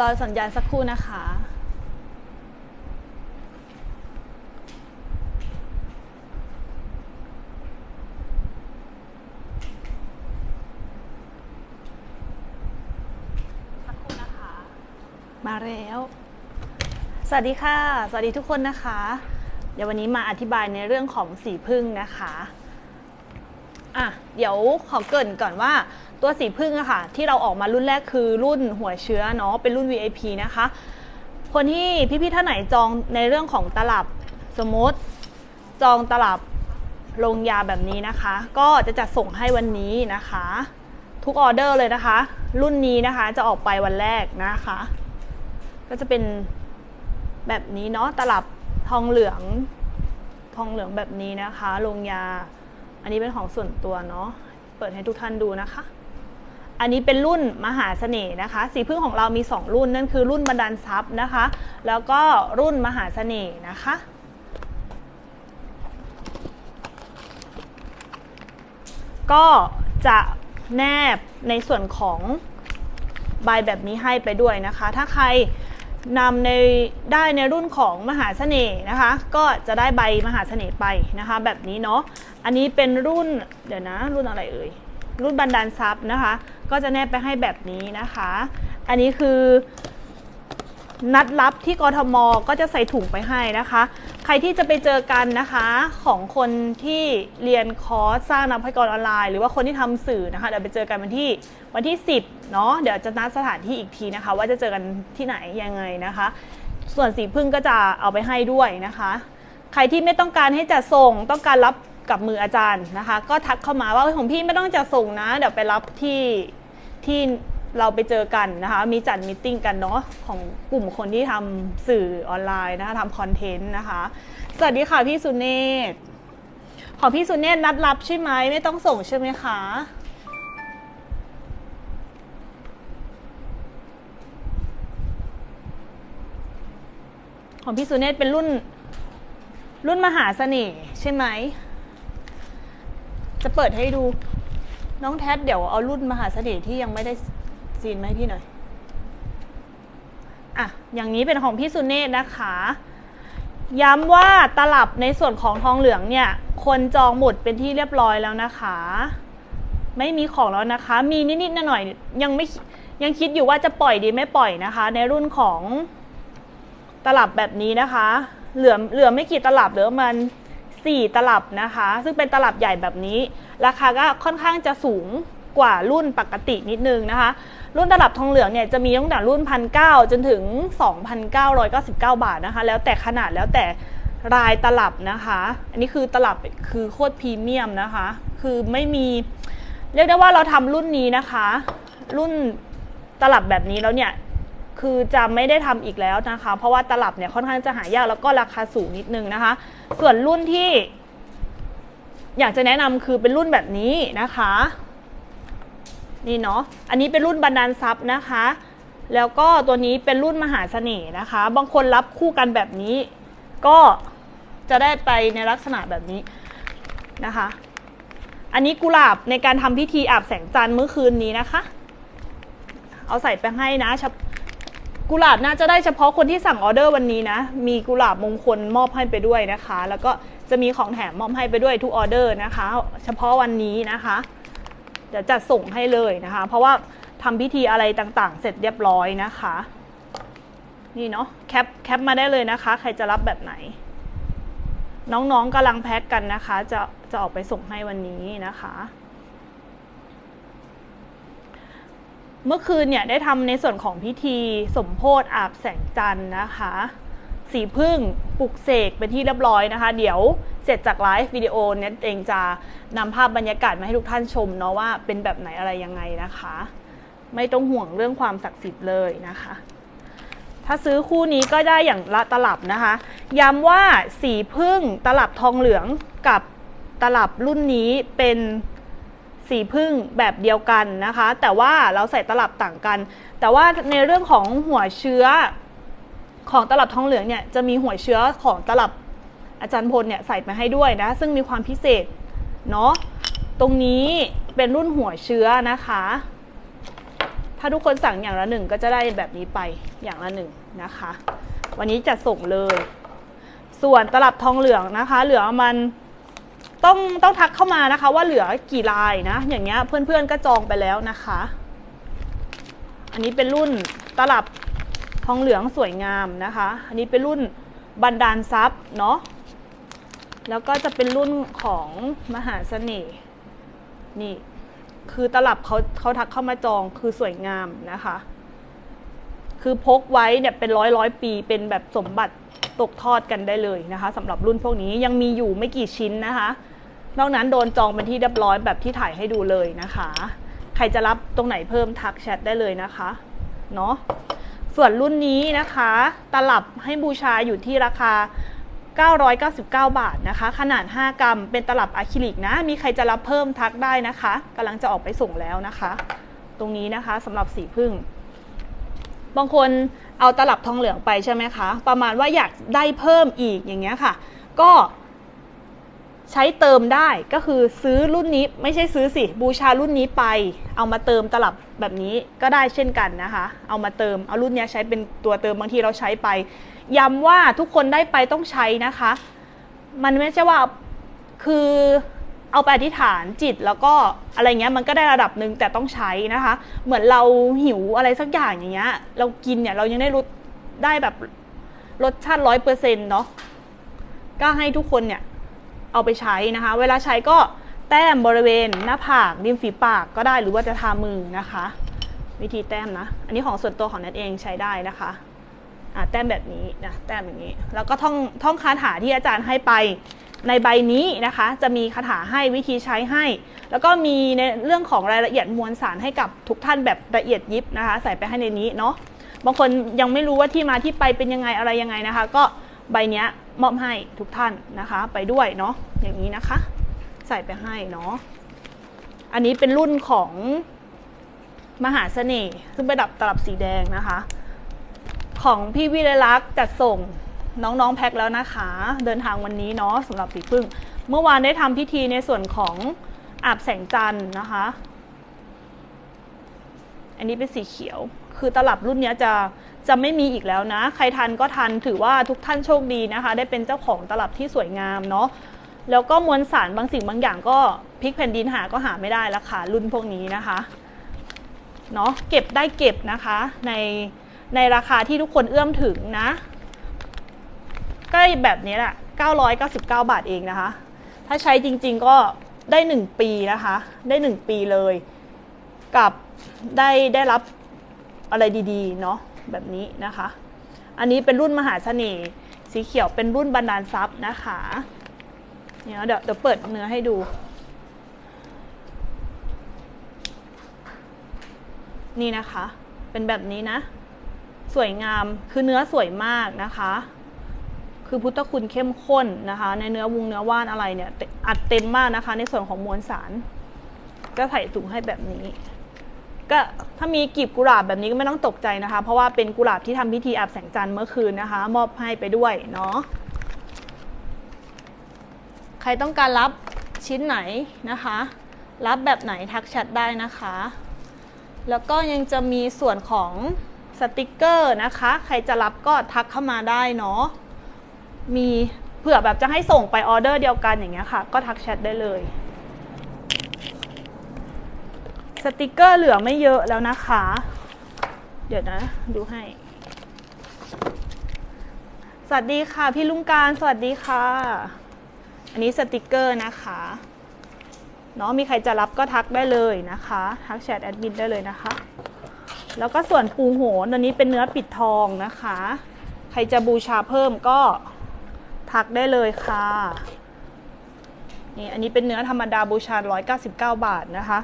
รอสัญญาณสักครู่นะคะสักครู่นะคะมาแล้ว สวัสดีค่ะ สวัสดีทุกคนนะคะ เดี๋ยววันนี้มาอธิบายในเรื่องของสีพึ่งนะคะอะ เดี๋ยวขอเกรินก่อนว่าตัวสีพึ่งอะค่ะ ที่เราออกมารุ่นแรกคือรุ่นหัวเชื้อเนาะเป็นรุ่น VIP นะคะ คนที่พี่ๆท่านไหนจองในเรื่องของตลับสมมติ จองตลับลงยาแบบนี้นะคะ ก็จะจัดส่งให้วันนี้นะคะ ทุกออเดอร์เลยนะคะ รุ่นนี้นะคะจะออกไปวันแรกนะคะ ก็จะเป็นแบบนี้เนาะตลับทองเหลืองทองเหลืองแบบนี้นะคะลงยา อันนี้เป็นของส่วนตัวเนาะ เปิดให้ทุกท่านดูนะคะ อันนี้เป็นรุ่นมหาเสน่ห์นะคะ สีพึ่งของเรามี 2 รุ่นนั่นคือรุ่นบันดาลทรัพย์นะคะ แล้วก็รุ่นมหาเสน่ห์นะคะก็จะแนบในส่วนของใบแบบนี้ให้ไปด้วยนะคะ ถ้าใครนำในได้ในรุ่นของมหาเสน่ห์นะคะ ก็จะได้ใบมหาเสน่ห์ไปนะคะ แบบนี้เนาะ อันนี้เป็นรุ่นเดี๋ยวนะ รุ่นอะไรเอ่ย รุ่นบันดาลทรัพย์นะคะ ก็จะแนบไปให้แบบนี้นะคะ อันนี้คือนัดรับที่กทมก็จะใส่ถุงไปให้นะคะ ใครที่จะไปเจอกันนะคะของคนที่เรียนคอร์สสร้างนักพยากรออนไลน์ หรือว่าคนที่ทำสื่อนะคะเดี๋ยวไปเจอกันวันที่วันที่ 10เนาะเดี๋ยวจะนัดสถานที่อีกทีนะคะ ว่าจะเจอกันที่ไหนยังไงนะคะ ส่วนสีพึ่งก็จะเอาไปให้ด้วยนะคะ ใครที่ไม่ต้องการให้จัดส่งต้องการรับ กับมืออาจารย์นะคะ ก็ทักเข้ามาว่าของพี่ไม่ต้องจัดส่งนะ เดี๋ยวไปรับที่ที่เราไปเจอกันนะคะ มีจัดมิทติ้งกันเนาะของกลุ่มคนที่ทำสื่อออนไลน์นะคะทำคอนเทนต์นะคะ สวัสดีค่ะพี่สุเนศของพี่สุเนศนัดรับใช่ไหมไม่ต้องส่งใช่ไหมคะของพี่สุเนศเป็นรุ่นรุ่นมหาเสน่ห์ใช่ไหม จะเปิดให้ดู น้องแท็ดเดี๋ยวเอารุ่นมหาเสน่ห์ที่ยังไม่ได้ซีนมาให้พี่หน่อย อะ อย่างนี้เป็นของพี่สุเนศนะคะ ย้ำว่าตลับในส่วนของทองเหลืองเนี่ย คนจองหมดเป็นที่เรียบร้อยแล้วนะคะ ไม่มีของแล้วนะคะ มีนิดๆหน่อยๆยังไม่ยังคิดอยู่ว่าจะปล่อยดีไม่ปล่อยนะคะ ในรุ่นของตลับแบบนี้นะคะ เหลือเหลือไม่กี่ตลับเหลือมัน 4 ตลับนะคะ ซึ่งเป็นตลับใหญ่แบบนี้ ราคาก็ค่อนข้างจะสูงกว่ารุ่นปกตินิดนึงนะคะ รุ่นตลับทองเหลืองเนี่ยจะมีตั้งแต่รุ่นพันเจนถึง 2,999 บาทนะคะ แล้วแต่ขนาดแล้วแต่รายตลับนะคะ อันนี้คือตลับคือโคตรพรีเมียมนะคะ คือไม่มี เรียกได้ว่าเราทำรุ่นนี้นะคะ รุ่นตลับแบบนี้แล้วเนี่ย คือจะไม่ได้ทำอีกแล้วนะคะ เพราะว่าตลับเนี่ยค่อนข้างจะหายากแล้วก็ราคาสูงนิดนึงนะคะ ส่วนรุ่นที่ อยากจะแนะนำคือเป็นรุ่นแบบนี้นะคะ นี่เนาะอันนี้เป็นรุ่นบันดาลทรัพย์นะคะ แล้วก็ตัวนี้เป็นรุ่นมหาเสน่ห์นะคะ บางคนรับคู่กันแบบนี้ ก็จะได้ไปในลักษณะแบบนี้นะคะ อันนี้กุหลาบในการทำพิธีอาบแสงจันทร์เมื่อคืนนี้นะคะ เอาใส่ไปให้นะ กุหลาบน่าจะได้เฉพาะคนที่สั่งออเดอร์วันนี้นะ มีกุหลาบมงคลมอบให้ไปด้วยนะคะ แล้วก็จะมีของแถมมอบให้ไปด้วยทุกออเดอร์นะคะ เฉพาะวันนี้นะคะเดี๋ยวจัดส่งให้เลยนะคะ เพราะว่าทำพิธีอะไรต่างๆ เสร็จเรียบร้อยนะคะ นี่เนาะแคปแคปมาได้เลยนะคะ ใครจะรับแบบไหน น้องๆกำลังแพ็กกันนะคะ จะจะออกไปส่งให้วันนี้นะคะ เมื่อคืนเนี่ยได้ทำในส่วนของพิธีสมโพธอาบแสงจันทร์นะคะสีพึ่งปลุกเสกเป็นที่เรียบร้อยนะคะ เดี๋ยวเสร็จจากไลฟ์วิดีโอเนี่ยเองจะนำภาพบรรยากาศมาให้ทุกท่านชมเนาะว่าเป็นแบบไหนอะไรยังไงนะคะ ไม่ต้องห่วงเรื่องความศักดิ์สิทธิ์เลยนะคะ ถ้าซื้อคู่นี้ก็ได้อย่างละตลับนะคะ ย้ำว่าสีพึ่งตลับทองเหลืองกับตลับรุ่นนี้เป็น สีพึ่งแบบเดียวกันนะคะ แต่ว่าเราใส่ตลับต่างกัน แต่ว่าในเรื่องของหัวเชื้อของตลับทองเหลืองเนี่ยจะมีหัวเชื้อของตลับอาจารย์พลเนี่ยใส่มาให้ด้วยนะ ซึ่งมีความพิเศษเนาะตรงนี้เป็นรุ่นหัวเชื้อนะคะ ถ้าทุกคนสั่งอย่างละหนึ่งก็จะได้แบบนี้ไปอย่างละหนึ่งนะคะ วันนี้จะส่งเลย ส่วนตลับทองเหลืองนะคะ เหลือมัน ต้องต้องทักเข้ามานะคะ ว่าเหลือกี่ลายนะ อย่างเงี้ยเพื่อนๆก็จองไปแล้วนะคะ อันนี้เป็นรุ่นตลับทองเหลืองสวยงามนะคะ อันนี้เป็นรุ่นบันดาลทรัพย์เนาะแล้วก็จะเป็นรุ่นของมหาเสน่ห์นี่ คือตลับเขาเขาทักเข้ามาจองคือสวยงามนะคะ คือพกไว้เนี่ยเป็นร้อยร้อยปีเป็นแบบสมบัติตกทอดกันได้เลยนะคะสำหรับรุ่นพวกนี้ยังมีอยู่ไม่กี่ชิ้นนะคะ นอกนั้นโดนจองเป็นที่เรียบร้อยแบบที่ถ่ายให้ดูเลยนะคะ ใครจะรับตรงไหนเพิ่มทักแชทได้เลยนะคะเนาะส่วนรุ่นนี้นะคะ ตลับให้บูชาอยู่ที่ราคา 999 บาทนะคะ ขนาด 5 กรัม เป็นตลับอะคริลิกนะ มีใครจะรับเพิ่มทักได้นะคะกำลังจะออกไปส่งแล้วนะคะ ตรงนี้นะคะสำหรับสีพึ่ง บางคนเอาตลับทองเหลืองไปใช่ไหมคะ ประมาณว่าอยากได้เพิ่มอีกอย่างเงี้ยค่ะ ก็ใช้เติมได้ก็คือซื้อรุ่นนี้ไม่ใช่ซื้อสิบูชารุ่นนี้ไป เอามาเติมตลับแบบนี้ก็ได้เช่นกันนะคะ เอามาเติมเอารุ่นนี้ใช้เป็นตัวเติมบางทีเราใช้ไปย้ำว่าทุกคนได้ไปต้องใช้นะคะ มันไม่ใช่ว่าคือ เอาไปอธิษฐานจิตแล้วก็อะไรเงี้ยมันก็ได้ระดับหนึ่งแต่ต้องใช้นะคะ เหมือนเราหิวอะไรสักอย่างอย่างเงี้ย เรากินเนี่ยเรายังได้รสได้แบบรสชาติร้อยเปอร์เซ็นต์เนาะก็ให้ทุกคนเนี่ยเอาไปใช้นะคะ เวลาใช้ก็แต้มบริเวณหน้าผากริมฝีปากก็ได้หรือว่าจะทามือนะคะ วิธีแต้มนะ อันนี้ของส่วนตัวของนัทเองใช้ได้นะคะอ่าแต้มแบบนี้นะแต้มอย่างนี้ แล้วก็ท่องท่องคาถาที่อาจารย์ให้ไป ในใบนี้นะคะ จะมีคาถาให้วิธีใช้ให้ แล้วก็มีในเรื่องของรายละเอียดมวลสารให้กับทุกท่านแบบละเอียดยิบนะคะ ใส่ไปให้ในนี้เนาะบางคนยังไม่รู้ว่าที่มาที่ไปเป็นยังไงอะไรยังไงนะคะ ก็ใบเนี้ยมอบให้ทุกท่านนะคะ ไปด้วยเนาะอย่างนี้นะคะ ใส่ไปให้เนาะอันนี้เป็นรุ่นของมหาเสน่ห์ซึ่งป็นดับตลับสีแดงนะคะ ของพี่วิรลักษ์จัดส่ง น้องๆแพ็คแล้วนะคะ เดินทางวันนี้เนาะสำหรับสีพึ่ง เมื่อวานได้ทำพิธีในส่วนของอาบแสงจันทร์นะคะ อันนี้เป็นสีเขียว คือตลับรุ่นนี้จะจะไม่มีอีกแล้วนะ ใครทันก็ทันถือว่าทุกท่านโชคดีนะคะ ได้เป็นเจ้าของตลับที่สวยงามเนาะแล้วก็มวลสารบางสิ่งบางอย่างก็พลิกแผ่นดินหาก็หาไม่ได้ล้วค่ะรุ่นพวกนี้นะคะเนาะเก็บได้เก็บนะคะในในราคาที่ทุกคนเอื้อมถึงนะ ก็แบบนี้แหละ999 บาทเองนะคะ ถ้าใช้จริงๆก็ได้ 1 ปีนะคะ ได้ 1 ปีเลย กับได้ได้รับอะไรดีๆ เนาะแบบนี้นะคะ อันนี้เป็นรุ่นมหาเสน่ห์สีเขียวเป็นรุ่นบรรดาลทรัพย์นะคะเดี๋ยวเดี๋ยวเปิดเนื้อให้ดู นี่นะคะ เป็นแบบนี้นะ สวยงามคือเนื้อสวยมากนะคะ คือพุทธคุณเข้มข้นนะคะ ในเนื้อวงเนื้อว่านอะไรเนี่ยอัดเต็มมากนะคะ ในส่วนของมวลสาร ก็ใส่ถุงให้แบบนี้ ก็ถ้ามีกลีบกุหลาบแบบนี้ก็ไม่ต้องตกใจนะคะ เพราะว่าเป็นกุหลาบที่ทำพิธีอาบแสงจันทร์เมื่อคืนนะคะ มอบให้ไปด้วยเนาะใครต้องการรับชิ้นไหนนะคะ รับแบบไหนทักแชทได้นะคะ แล้วก็ยังจะมีส่วนของสติกเกอร์นะคะ ใครจะรับก็ทักเข้ามาได้เนาะ มีเผื่อแบบจะให้ส่งไปออเดอร์เดียวกันอย่างเงี้ยค่ะ ก็ทักแชทได้เลยสติกเกอร์เหลือไม่เยอะแล้วนะคะ เดี๋ยวนะ ดูให้ สวัสดีค่ะ พี่ลุงการ สวัสดีค่ะ อันนี้สติกเกอร์นะคะเนาะมีใครจะรับก็ทักได้เลยนะคะ ทักแชทแอดมินได้เลยนะคะ แล้วก็ส่วนปูโหนอันนี้เป็นเนื้อปิดทองนะคะ ใครจะบูชาเพิ่มก็ ทักได้เลยค่ะนี่อันนี้เป็นเนื้อธรรมดาบูชา 199 บาทนะคะ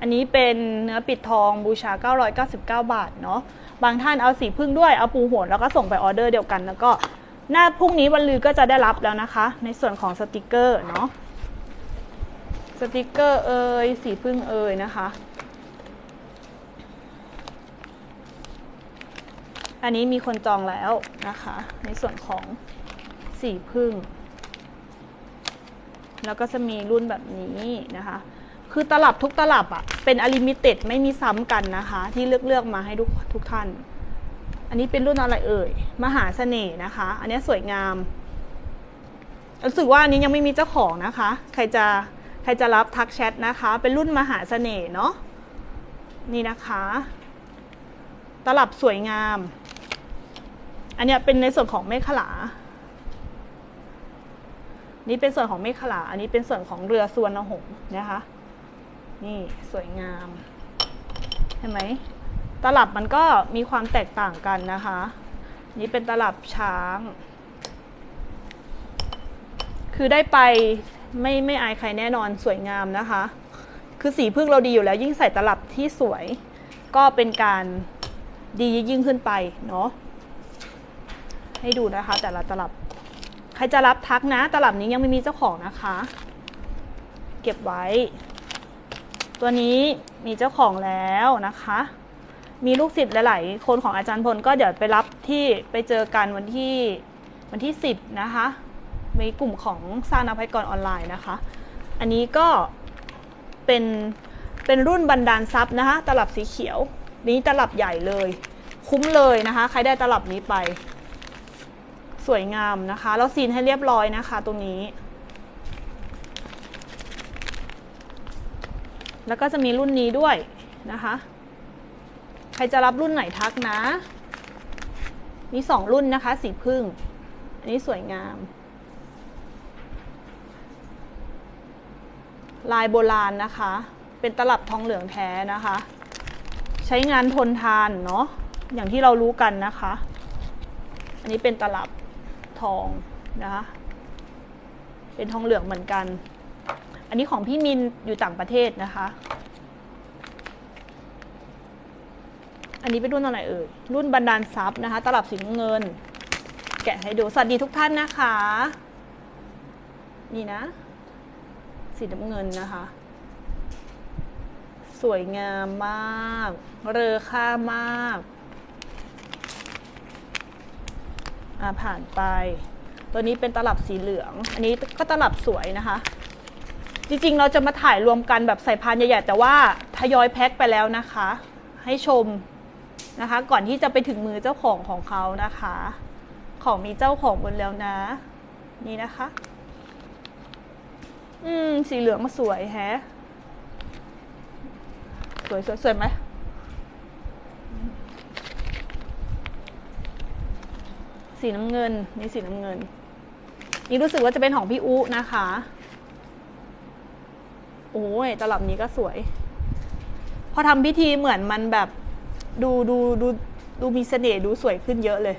อันนี้เป็นเนื้อปิดทองบูชา 999 บาทเนาะบางท่านเอาสีพึ่งด้วยเอาปูโหนแล้วก็ส่งไปออเดอร์เดียวกันแล้วก็หน้าพรุ่งนี้วันลือก็จะได้รับแล้วนะคะ ในส่วนของสติกเกอร์เนาะสติกเกอร์เอ่ยสีพึ่งเอ่ยนะคะ อันนี้มีคนจองแล้วนะคะ ในส่วนของ สีพึ่ง แล้วก็จะมีรุ่นแบบนี้นะคะ คือตลับทุกตลับอะเป็นอลิมิเต็ดไม่มีซ้ำกันนะคะ ที่เลือกเลือกมาให้ทุกทุกท่าน อันนี้เป็นรุ่นอะไรเอ่ย มหาเสน่ห์นะคะ อันนี้สวยงาม รู้สึกว่าอันนี้ยังไม่มีเจ้าของนะคะ ใครจะใครจะรับทักแชทนะคะ เป็นรุ่นมหาเสน่ห์เนาะ นี่นะคะ ตลับสวยงามอันนี้เป็นในส่วนของเมฆขลา นี่เป็นส่วนของเมฆขลา อันนี้เป็นส่วนของเรือสวนหงส์นะคะ นี่สวยงามเห็นไหมตลับมันก็มีความแตกต่างกันนะคะ นี่เป็นตลับช้าง คือได้ไปไม่ไม่อายใครแน่นอนสวยงามนะคะ คือสีพึ่งเราดีอยู่แล้วยิ่งใส่ตลับที่สวย ก็เป็นการดียิ่งขึ้นไปเนาะให้ดูนะคะแต่ละตลับ ใครจะรับทักนะ ตลับนี้ยังไม่มีเจ้าของนะคะ เก็บไว้ ตัวนี้มีเจ้าของแล้วนะคะ มีลูกศิษย์หลาย ๆ คนของอาจารย์พลก็เดี๋ยวไปรับที่ไปเจอกันวันที่วันที่ 10 นะคะในกลุ่มของสร้างนักพยกรออนไลน์นะคะ อันนี้ก็เป็นเป็นรุ่นบันดาลทรัพย์นะคะ ตลับสีเขียว นี้ตลับใหญ่เลย คุ้มเลยนะคะ ใครได้ตลับนี้ไป สวยงามนะคะ แล้วซีนให้เรียบร้อยนะคะ ตรงนี้ แล้วก็จะมีรุ่นนี้ด้วยนะคะ ใครจะรับรุ่นไหนทักนะมีสองรุ่นนะคะ สีพึ่ง อันนี้สวยงาม ลายโบราณนะคะ เป็นตลับทองเหลืองแท้นะคะ ใช้งานทนทานเนาะอย่างที่เรารู้กันนะคะ อันนี้เป็นตลับ ทองนะคะเป็นทองเหลืองเหมือนกัน อันนี้ของพี่มินอยู่ต่างประเทศนะคะ อันนี้เป็นรุ่นอะไรเอ่ย รุ่นบันดาลทรัพย์นะคะ ตลับสีน้ำเงิน แกะให้ดู สวัสดีทุกท่านนะคะ นี่นะ สีน้ำเงินนะคะ สวยงามมาก เรอค่ามาก อ่า ผ่านไป ตัวนี้เป็นตลับสีเหลือง อันนี้ก็ตลับสวยนะคะ จริงๆ เราจะมาถ่ายรวมกันแบบใส่พานใหญ่ๆ แต่ว่าทยอยแพ็คไปแล้วนะคะ ให้ชมนะคะ ก่อนที่จะไปถึงมือเจ้าของของเขานะคะ ของมีเจ้าของหมดแล้วนะ นี่นะคะ อืม สีเหลืองมาสวยแฮะ สวยสวยสวยไหม สีน้ำเงิน นี่สีน้ำเงิน นี่รู้สึกว่าจะเป็นของพี่อุนะคะ โอ้ยตลับนี้ก็สวย พอทำพิธีเหมือนมันแบบดูดูดูดูมีเสน่ห์ดูสวยขึ้นเยอะเลย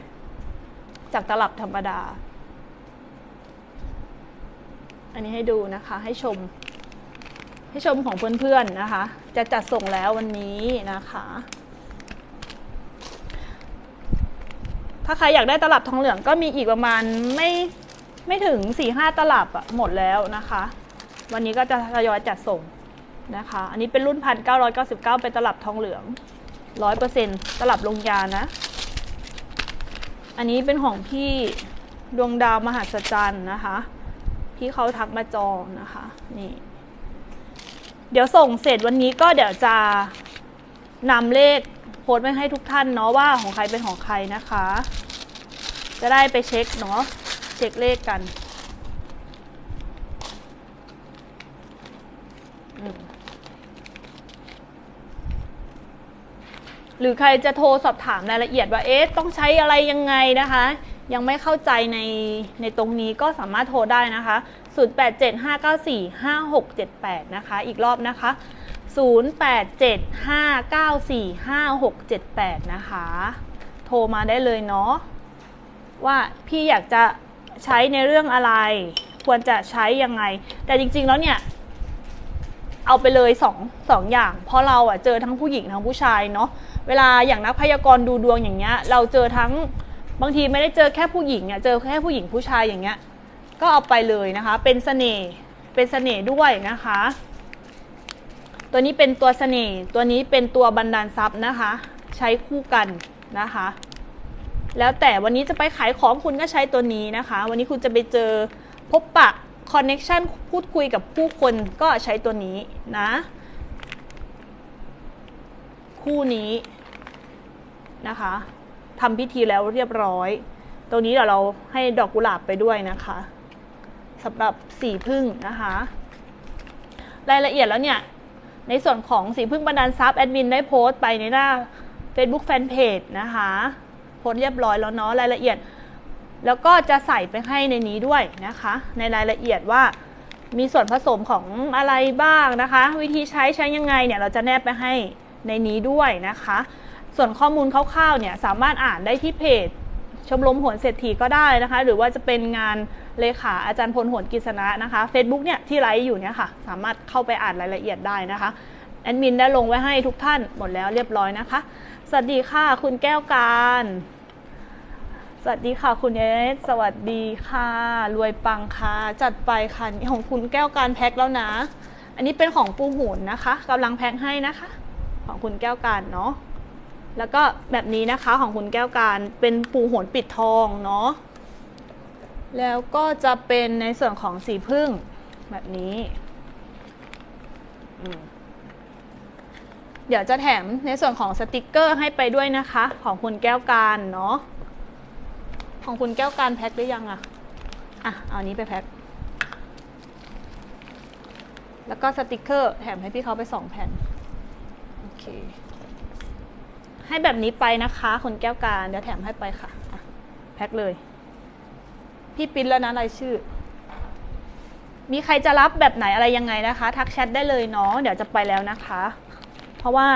จากตลับธรรมดา อันนี้ให้ดูนะคะ ให้ชม ให้ชมของเพื่อนๆนะคะ จะจัดส่งแล้ววันนี้นะคะ ถ้าใครอยากได้ตลับทองเหลืองก็มีอีกประมาณไม่ไม่ถึง4ี่ห้าตลับอะหมดแล้วนะคะ วันนี้ก็จะทยอยจัดส่งนะคะ อันนี้เป็นรุ่นพันเก้าร้อยเก้าสิบเก้าเป็นตลับทองเหลืองร้อยเปอร์เซ็นตลับลงยานะ อันนี้เป็นของพี่ดวงดาวมหัศจรรย์นะคะที่เขาทักมาจองนะคะ นี่ เดี๋ยวส่งเสร็จวันนี้ก็เดี๋ยวจะนำเลข โพสต์ไว้ให้ทุกท่านเนาะว่าของใครเป็นของใครนะคะ จะได้ไปเช็คเนาะเช็คเลขกันหรือใครจะโทรสอบถามรายละเอียดว่าเอ๊ะต้องใช้อะไรยังไงนะคะ ยังไม่เข้าใจในในตรงนี้ก็สามารถโทรได้นะคะ 0875945678 นะคะ อีกรอบนะคะ 0875945678 นะคะ โทรมาได้เลยเนาะว่าพี่อยากจะใช้ในเรื่องอะไร ควรจะใช้ยังไง แต่จริง ๆ แล้วเนี่ยเอาไปเลยสองสองอย่าง เพราะเราอะเจอทั้งผู้หญิงทั้งผู้ชายเนาะเวลาอย่างนักพยากรณ์ดูดวงอย่างเงี้ย เราเจอทั้งบางทีไม่ได้เจอแค่ผู้หญิงอะเจอแค่ผู้หญิงผู้ชายอย่างเงี้ย ก็เอาไปเลยนะคะ เป็นเสน่ห์เป็นเสน่ห์ด้วยนะคะ ตัวนี้เป็นตัวเสน่ห์ตัวนี้เป็นตัวบันดาลทรัพย์นะคะ ใช้คู่กันนะคะ แล้วแต่วันนี้จะไปขายของคุณก็ใช้ตัวนี้นะคะ วันนี้คุณจะไปเจอพบปะคอนเน็ชันพูดคุยกับผู้คนก็ใช้ตัวนี้นะ คู่นี้นะคะทำพิธีแล้วเรียบร้อย ตรงนี้เดี๋ยวเราให้ดอกกุหลาบไปด้วยนะคะสำหรับสีพึ่งนะคะ รายละเอียดแล้วเนี่ย ในส่วนของสีพึ่งบันดาลทรัพย์แอดมินได้โพสต์ไปในหน้า Facebook Fanpage นะคะ โพสต์เรียบร้อยแล้วเนาะรายละเอียด แล้วก็จะใส่ไปให้ในนี้ด้วยนะคะ ในรายละเอียดว่ามีส่วนผสมของอะไรบ้างนะคะ วิธีใช้ใช้ยังไงเนี่ยเราจะแนบไปให้ในนี้ด้วยนะคะ ส่วนข้อมูลคร่าวๆเนี่ยสามารถอ่านได้ที่เพจ ชมรมโหนเศรษฐีก็ได้นะคะ หรือว่าจะเป็นงานเลขาอาจารย์พลโหนกิษณะนะคะ Facebook เนี่ยที่ไลฟ์อยู่เนี่ยค่ะ สามารถเข้าไปอ่านรายละเอียดได้นะคะแอดมินได้ลงไว้ให้ทุกท่านหมดแล้วเรียบร้อยนะคะ สวัสดีค่ะคุณแก้วการสวัสดีค่ะคุณเอสสวัสดีค่ะ รวยปังค่ะ จัดไปค่ะของคุณแก้วการแพ็คแล้วนะ อันนี้เป็นของปูหูนนะคะกำลังแพ็คให้นะคะ ของคุณแก้วการเนาะ แล้วก็แบบนี้นะคะของคุณแก้วการเป็นปูโหนปิดทองเนาะแล้วก็จะเป็นในส่วนของสีพึ่งแบบนี้เดี๋ยวจะแถมในส่วนของสติกเกอร์ให้ไปด้วยนะคะ ของคุณแก้วการเนาะของคุณแก้วการแพ็คหรือยังอะอะเอานี้ไปแพ็คแล้วก็สติกเกอร์แถมให้พี่เขาไปสองแผ่นโอเค ให้แบบนี้ไปนะคะคุณแก้วการเดี๋ยวแถมให้ไปค่ะะแพ็คเลย พี่ปิ้นแล้วนะรายชื่อ มีใครจะรับแบบไหนอะไรยังไงนะคะ ทักแชทได้เลยเนาะเดี๋ยวจะไปแล้วนะคะ เพราะว่า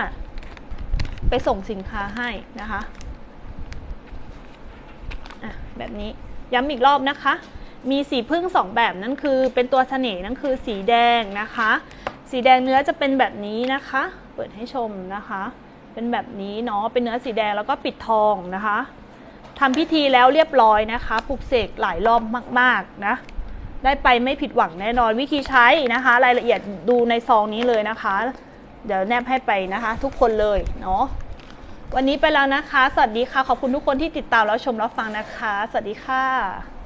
ไปส่งสินค้าให้นะคะอะแบบนี้ย้ำอีกรอบนะคะ มีสีพึ่งสองแบบนั่นคือ เป็นตัวเสน่ห์นั่นคือสีแดงนะคะ สีแดงเนื้อจะเป็นแบบนี้นะคะ เปิดให้ชมนะคะ เป็นแบบนี้เนาะเป็นเนื้อสีแดงแล้วก็ปิดทองนะคะทำพิธีแล้วเรียบร้อยนะคะปลุกเสกหลายรอบมากๆนะได้ไปไม่ผิดหวังแน่นอนวิธีใช้นะคะ รายละเอียดดูในซองนี้เลยนะคะ เดี๋ยวแนบให้ไปนะคะ ทุกคนเลยเนาะวันนี้ไปแล้วนะคะ สวัสดีค่ะ ขอบคุณทุกคนที่ติดตามแล้วชมรับฟังนะคะ สวัสดีค่ะ